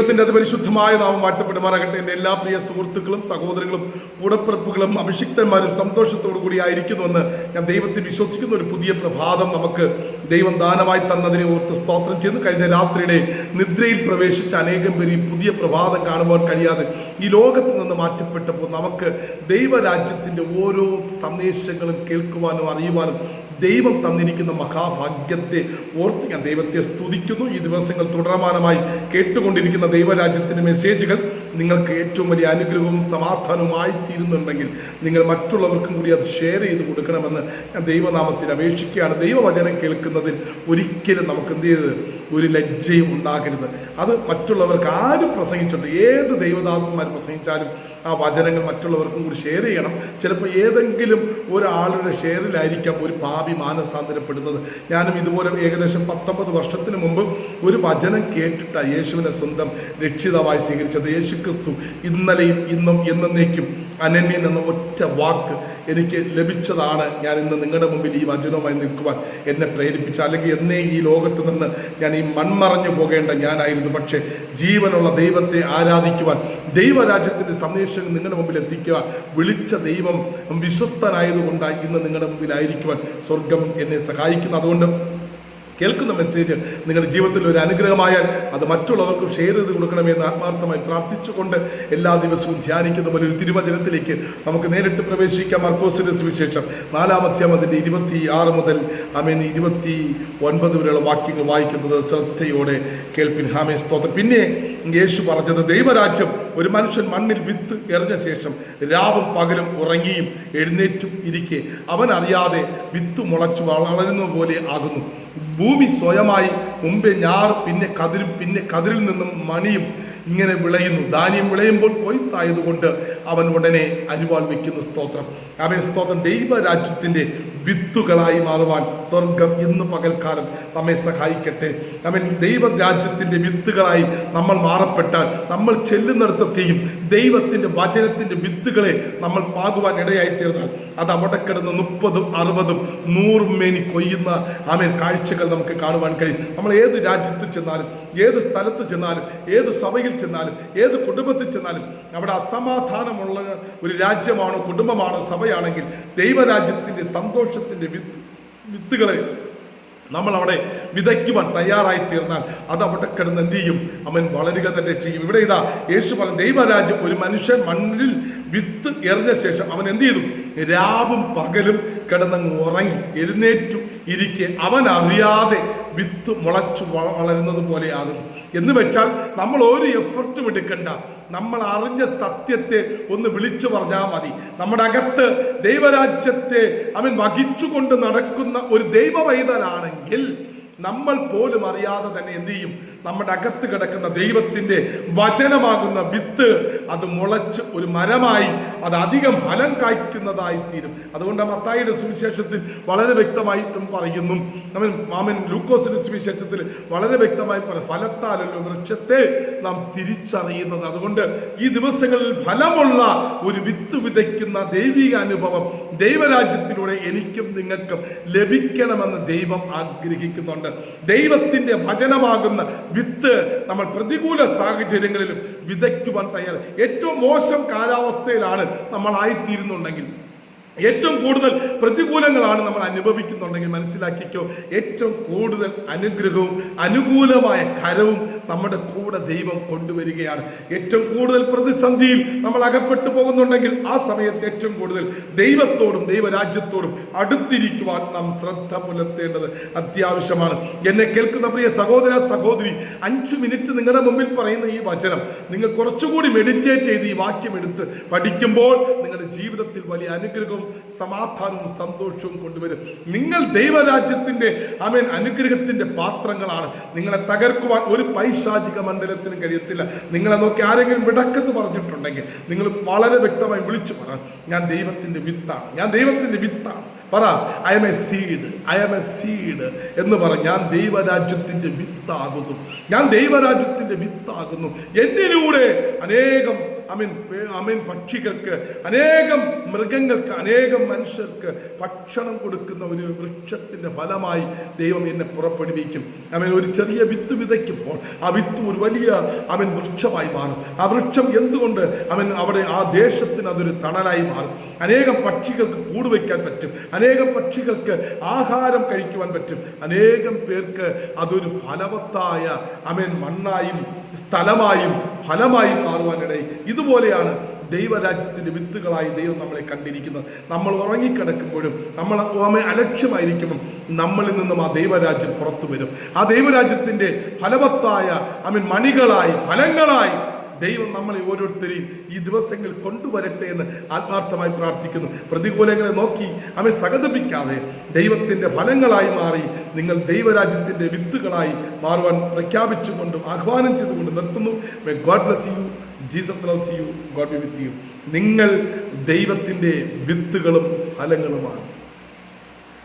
ദൈവത്തിന്റെ അതിപരിശുദ്ധമായ നാമം വാഴ്ത്തപ്പെടുമാറാകട്ടെ. എന്റെ എല്ലാ പ്രിയ സുഹൃത്തുക്കളും സഹോദരങ്ങളും കൂടപ്പിറപ്പുകളും അഭിഷിക്തന്മാരും സന്തോഷത്തോടു കൂടി ആയിരിക്കുന്നുവെന്ന് ഞാൻ ദൈവത്തിൽ വിശ്വസിക്കുന്ന ഒരു പുതിയ പ്രഭാതം നമുക്ക് ദൈവം ദാനമായി തന്നതിനെ ഓർത്ത് സ്തോത്രം ചെയ്യുന്നു. കഴിഞ്ഞ രാത്രിയുടെ നിദ്രയിൽ പ്രവേശിച്ച അനേകം പേര് ഈ പുതിയ പ്രഭാതം കാണുവാൻ കഴിയാതെ ഈ ലോകത്ത് നിന്ന് മാറ്റപ്പെട്ടപ്പോൾ നമുക്ക് ദൈവരാജ്യത്തിന്റെ ഓരോ സന്ദേശങ്ങളും കേൾക്കുവാനും അറിയുവാനും ദൈവം തന്നിരിക്കുന്ന മഹാഭാഗ്യത്തെ ഓർത്ത് ഞാൻ ദൈവത്തെ സ്തുതിക്കുന്നു. ഈ ദിവസങ്ങൾ തുടർമാനമായി കേട്ടുകൊണ്ടിരിക്കുന്ന ദൈവരാജ്യത്തിന്റെ മെസ്സേജുകൾ നിങ്ങൾക്ക് ഏറ്റവും വലിയ അനുഗ്രഹവും സമാധാനവുമായി തീരുന്നുണ്ടെങ്കിൽ നിങ്ങൾ മറ്റുള്ളവർക്കും കൂടി അത് ഷെയർ ചെയ്ത് കൊടുക്കണമെന്ന് ഞാൻ ദൈവനാമത്തിൽ അപേക്ഷിക്കുകയാണ്. ദൈവവചനം കേൾക്കുന്നതിൽ ഒരിക്കലും നമുക്ക് എന്ത് ചെയ്ത് ഒരു ലജ്ജയും ഉണ്ടാകരുത്. അത് മറ്റുള്ളവർക്ക് ആരും പ്രസംഗിച്ചിട്ടുണ്ട് ഏത് ദൈവദാസന്മാർ പ്രസംഗിച്ചാലും ആ വചനങ്ങൾ മറ്റുള്ളവർക്കും കൂടി ഷെയർ ചെയ്യണം. ചിലപ്പോൾ ഏതെങ്കിലും ഒരാളുടെ ഷെയറിലായിരിക്കാം ഒരു പാപി മാനസാന്തരപ്പെടുന്നത്. ഞാനും ഇതുപോലെ ഏകദേശം പത്തൊമ്പത് വർഷത്തിന് മുമ്പ് ഒരു വചനം കേട്ടിട്ടാണ് യേശുവിനെ സ്വന്തം രക്ഷിതാവായി സ്വീകരിച്ചത്. യേശു ക്രിസ്തു ഇന്നലെയും ഇന്നും എന്നേക്കും അനന്യൻ എന്ന ഒറ്റ വാക്ക് എനിക്ക് ലഭിച്ചതാണ്. ഞാൻ ഇന്ന് നിങ്ങളുടെ മുമ്പിൽ ഈ വചനവുമായി നിൽക്കുവാൻ എന്നെ പ്രേരിപ്പിച്ച അല്ലെങ്കിൽ എന്നേ ഈ ലോകത്ത് നിന്ന് ഞാൻ ഈ മൺമറഞ്ഞു പോകേണ്ട ഞാനായിരുന്നു. പക്ഷേ ജീവനുള്ള ദൈവത്തെ ആരാധിക്കുവാൻ ദൈവരാജ്യത്തിന്റെ സന്ദേശം നിങ്ങളുടെ മുമ്പിൽ എത്തിക്കുക. വിളിച്ച ദൈവം വിശ്വസ്തനായതുകൊണ്ട് ഇന്ന് നിങ്ങളുടെ മുമ്പിലായിരിക്കുവാൻ സ്വർഗം എന്നെ സഹായിക്കുന്നു. അതുകൊണ്ട് കേൾക്കുന്ന മെസ്സേജ് നിങ്ങളുടെ ജീവിതത്തിൽ ഒരു അനുഗ്രഹമായാൽ അത് മറ്റുള്ളവർക്കും ഷെയർ ചെയ്ത് കൊടുക്കണമെന്ന് ആത്മാർത്ഥമായി പ്രാർത്ഥിച്ചുകൊണ്ട് എല്ലാ ദിവസവും ധ്യാനിക്കുന്ന പോലെ ഒരു തിരുവചനത്തിലേക്ക് നമുക്ക് നേരിട്ട് പ്രവേശിക്കാം. മർക്കോസിന്റെ സുവിശേഷം നാലാമധ്യം അതിന്റെ ഇരുപത്തി ആറ് മുതൽ അമേൻ ഇരുപത്തി ഒൻപത് വരെയുള്ള വാക്യങ്ങൾ വായിക്കുന്നത് ശ്രദ്ധയോടെ കേൾപ്പിൻ. ഹാമേ സ്തോത്രം. പിന്നെ യേശു പറഞ്ഞത് ദൈവരാജ്യം ഒരു മനുഷ്യൻ മണ്ണിൽ വിത്ത് എറിഞ്ഞ ശേഷം രാവും പകലും ഉറങ്ങിയും എഴുന്നേറ്റും ഇരിക്കെ. അവൻ അറിയാതെ വിത്ത് മുളച്ചു വളരുന്ന പോലെ ആകുന്നു. ഭൂമി സ്വയമായി മുമ്പേ ഞാർ പിന്നെ കതിരും പിന്നെ കതിരിൽ നിന്നും മണിയും ഇങ്ങനെ വിളയുന്നു. ധാന്യം വിളയുമ്പോൾ കൊയ്ത്തായതുകൊണ്ട് അവൻ ഉടനെ അരിവാൾ വെക്കുന്നു സ്തോത്രം. അവൻ സ്തോത്രം. ദൈവരാജ്യത്തിന്റെ വിത്തുകളായി മാറുവാൻ സ്വർഗം ഇന്ന് പകൽക്കാലം നമ്മെ സഹായിക്കട്ടെ. നമ്മൾ ദൈവരാജ്യത്തിന്റെ വിത്തുകളായി നമ്മൾ മാറപ്പെട്ടാൽ നമ്മൾ ചെല്ലുന്നിടത്തൊക്കെയും ദൈവത്തിന്റെ വചനത്തിന്റെ വിത്തുകളെ നമ്മൾ പാകുവാൻ ഇടയായി തീർന്നാൽ അത് അവിടെ കിടന്ന് മുപ്പതും അറുപതും നൂറും മേനി കൊയ്യുന്ന ആമേൽ കാഴ്ചകൾ നമുക്ക് കാണുവാൻ കഴിയും. നമ്മൾ ഏത് രാജ്യത്ത് ചെന്നാലും ഏത് സ്ഥലത്ത് ചെന്നാലും ഏത് സഭയിൽ ചെന്നാലും ഏത് കുടുംബത്തിൽ ചെന്നാലും അവിടെ അസമാധാനമുള്ള ഒരു രാജ്യമാണോ കുടുംബമാണോ സഭയാണെങ്കിൽ ദൈവരാജ്യത്തിന്റെ സന്തോഷത്തിന്റെ വിത്ത് വിത്തുകളെ നമ്മൾ അവിടെ വിതയ്ക്കുവാൻ തയ്യാറായി തീർന്നാൽ അത് അവിടെ കിടന്ന് എന്ത് ചെയ്യും? അവൻ വളരുക തന്നെ ചെയ്യും. ഇവിടെ ഇതാ യേശു പറഞ്ഞ ദൈവരാജ്യം ഒരു മനുഷ്യൻ മണ്ണിൽ വിത്ത് എറിഞ്ഞ ശേഷം അവൻ എന്ത് ചെയ്തു? രാവും പകലും കിടന്നങ്ങ് ഉറങ്ങി. എഴുന്നേറ്റു ഇരിക്കെ. അവൻ അറിയാതെ വിത്ത് മുളച്ചു വളരുന്നത് പോലെയാകുന്നു. എന്ന് വെച്ചാൽ നമ്മൾ ഒരു എഫർട്ടും എടുക്കണ്ട നമ്മൾ അറിഞ്ഞ സത്യത്തെ ഒന്ന് വിളിച്ചു പറഞ്ഞാൽ മതി. നമ്മുടെ അകത്ത് ദൈവരാജ്യത്തെ അവൻ വഹിച്ചുകൊണ്ട് നടക്കുന്ന ഒരു ദൈവ പൈതലാണെങ്കിൽ നമ്മൾ പോലും അറിയാതെ തന്നെ എന്ത് ചെയ്യും? നമ്മുടെ അകത്ത് കിടക്കുന്ന ദൈവത്തിന്റെ വചനമാകുന്ന വിത്ത് അത് മുളച്ച് ഒരു മരമായി അത് അധികം ഫലം കായ്ക്കുന്നതായി തീരും. അതുകൊണ്ട് മത്തായിയുടെ സുവിശേഷത്തിൽ വളരെ വ്യക്തമായിട്ടും പറയുന്നു. നമ്മൾ മാമൻ ലൂക്കോസിന്റെ സുവിശേഷത്തിൽ വളരെ വ്യക്തമായി പറയും ഫലത്താലല്ലോ വൃക്ഷത്തെ നാം തിരിച്ചറിയുന്നത്. അതുകൊണ്ട് ഈ ദിവസങ്ങളിൽ ഫലമുള്ള ഒരു വിത്ത് വിതയ്ക്കുന്ന ദൈവിക അനുഭവം ദൈവരാജ്യത്തിലൂടെ എനിക്കും നിങ്ങൾക്കും ലഭിക്കണമെന്ന് ദൈവം ആഗ്രഹിക്കുന്നുണ്ട്. ദൈവത്തിന്റെ വചനമാകുന്ന വിത്ത് നമ്മൾ പ്രതികൂല സാഹചര്യങ്ങളിലും വിതയ്ക്കുവാൻ തയ്യാറ്. ഏറ്റവും മോശം കാലാവസ്ഥയിലാണ് നമ്മൾ ആയിത്തീരുന്നുണ്ടെങ്കിൽ ഏറ്റവും കൂടുതൽ പ്രതികൂലങ്ങളാണ് നമ്മൾ അനുഭവിക്കുന്നുണ്ടെങ്കിൽ മനസ്സിലാക്കിക്കോ ഏറ്റവും കൂടുതൽ അനുഗ്രഹവും അനുകൂലമായ കരവും നമ്മുടെ കൂടെ ദൈവം കൊണ്ടുവരികയാണ്. ഏറ്റവും കൂടുതൽ പ്രതിസന്ധിയിൽ നമ്മൾ അകപ്പെട്ടു പോകുന്നുണ്ടെങ്കിൽ ആ സമയത്ത് ഏറ്റവും കൂടുതൽ ദൈവത്തോടും ദൈവരാജ്യത്തോടും അടുത്തിരിക്കുവാൻ നാം ശ്രദ്ധ പുലർത്തേണ്ടത് അത്യാവശ്യമാണ്. എന്നെ കേൾക്കുന്ന പ്രിയ സഹോദര സഹോദരി അഞ്ചു മിനിറ്റ് നിങ്ങളുടെ മുമ്പിൽ പറയുന്ന ഈ വചനം നിങ്ങൾ കുറച്ചുകൂടി മെഡിറ്റേറ്റ് ചെയ്ത് ഈ വാക്യം എടുത്ത് പഠിക്കുമ്പോൾ നിങ്ങളുടെ ജീവിതത്തിൽ വലിയ അനുഗ്രഹവും സമാധാനവും സന്തോഷവും കൊണ്ടുവരും. നിങ്ങൾ ദൈവരാജ്യത്തിന്റെ അമേൻ അനുഗ്രഹത്തിന്റെ പാത്രങ്ങളാണ്. നിങ്ങളെ തകർക്കുവാൻ ഒരു പൈശാചിക മണ്ഡലത്തിനും കഴിയത്തില്ല. നിങ്ങളെ നോക്കി ആരെങ്കിലും വിടക്കെന്ന് പറഞ്ഞിട്ടുണ്ടെങ്കിൽ നിങ്ങൾ വളരെ വ്യക്തമായി വിളിച്ചു പറ. ഞാൻ ദൈവത്തിന്റെ വിത്താണ്. ഞാൻ ദൈവത്തിന്റെ വിത്താണ്. പറ I am a seed I am a seed എന്ന് പറ ഞാൻ ദൈവരാജ്യത്തിന്റെ വിത്താകുന്നു. ഞാൻ ദൈവരാജ്യത്തിന്റെ വിത്താകുന്നു. എന്നിലൂടെ അനേകം അമീൻ അമീൻ പക്ഷികൾക്ക് അനേകം മൃഗങ്ങൾക്ക് അനേകം മനുഷ്യർക്ക് ഭക്ഷണം കൊടുക്കുന്ന ഒരു വൃക്ഷത്തിന്റെ ഫലമായി ദൈവം എന്നെ പുറപ്പെടുവിക്കും. അമീൻ ഒരു ചെറിയ വിത്ത് വിതയ്ക്കുമ്പോൾ ആ വിത്ത് ഒരു വലിയ അവൻ വൃക്ഷമായി മാറും. ആ വൃക്ഷം എന്തുകൊണ്ട് അവൻ അവിടെ ആ ദേശത്തിന് അതൊരു തണലായി മാറും? അനേകം പക്ഷികൾക്ക് കൂട് വയ്ക്കാൻ പറ്റും. അനേകം പക്ഷികൾക്ക് ആഹാരം കഴിക്കുവാൻ പറ്റും. അനേകം പേർക്ക് അതൊരു ഫലവത്തായ അമേൻ മണ്ണായും സ്ഥലമായും ഫലമായും മാറുവാനിടയിൽ ഇതുപോലെയാണ് ദൈവരാജ്യത്തിന്റെ വിത്തുകളായി ദൈവം നമ്മളെ കണ്ടിരിക്കുന്നത്. നമ്മൾ ഉറങ്ങിക്കിടക്കുമ്പോഴും നമ്മൾ ഓമെ അലക്ഷ്യമായിരിക്കുമ്പോൾ നമ്മളിൽ നിന്നും ആ ദൈവരാജ്യം പുറത്തു വരും. ആ ദൈവരാജ്യത്തിന്റെ ഫലവത്തായ ഐ മീൻ മണികളായി ഫലങ്ങളായി ദൈവം നമ്മളെ ഓരോരുത്തരെയും ഈ ദിവസങ്ങൾ കൊണ്ടുവരട്ടെ എന്ന് ആത്മാർത്ഥമായി പ്രാർത്ഥിക്കുന്നു. പ്രതികൂലങ്ങളെ നോക്കി അവൻ സഹതപിക്കാതെ ദൈവത്തിന്റെ ഫലങ്ങളായി മാറി നിങ്ങൾ ദൈവരാജ്യത്തിന്റെ വിത്തുകളായി മാറുവാൻ പ്രഖ്യാപിച്ചുകൊണ്ടും ആഹ്വാനം ചെയ്തുകൊണ്ട് നിർത്തുന്നു. God bless you Jesus loves you God be with you നിങ്ങൾ ദൈവത്തിന്റെ വിത്തുകളും ഫലങ്ങളുമാണ്.